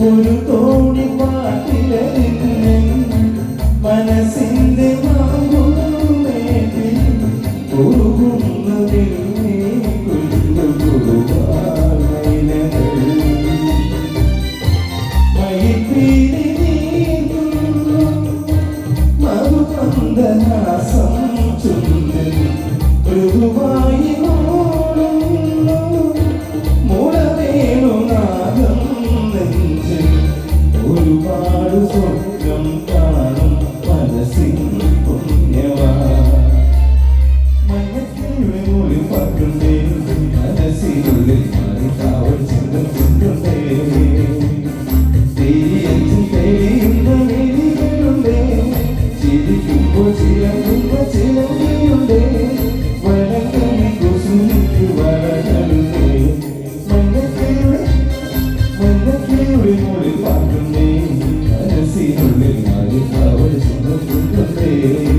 ഒരു തോണി പാട്ടിലെ മനസ്സിന്റെ മാമ്പുകൾ പോകുന്നതിൽ പാടു സ്വർഗം കാണും മനസ്സിൽ പുണ്യവാ. മനസ്സിനുള്ളിൽ മൊഴി പറ്റുണ്ടേ മനസ്സിനുള്ളിൽ മറിക്കാവൾ ചിന്തം കൊണ്ടുണ്ടേ തേരിയച്ചും തേരിയുണ്ട വേദികളുണ്ടേ ചിരിക്കുമ്പോൾ ചിലമ്പുമ്പോൾ ചിലമ്പിയുണ്ടേ വരക്കണി കുസുമിക്ക് വരകളുണ്ടേ. മനസ്സിനുള്ളിൽ മനസ്സിനുള്ളിൽ മൊഴി You.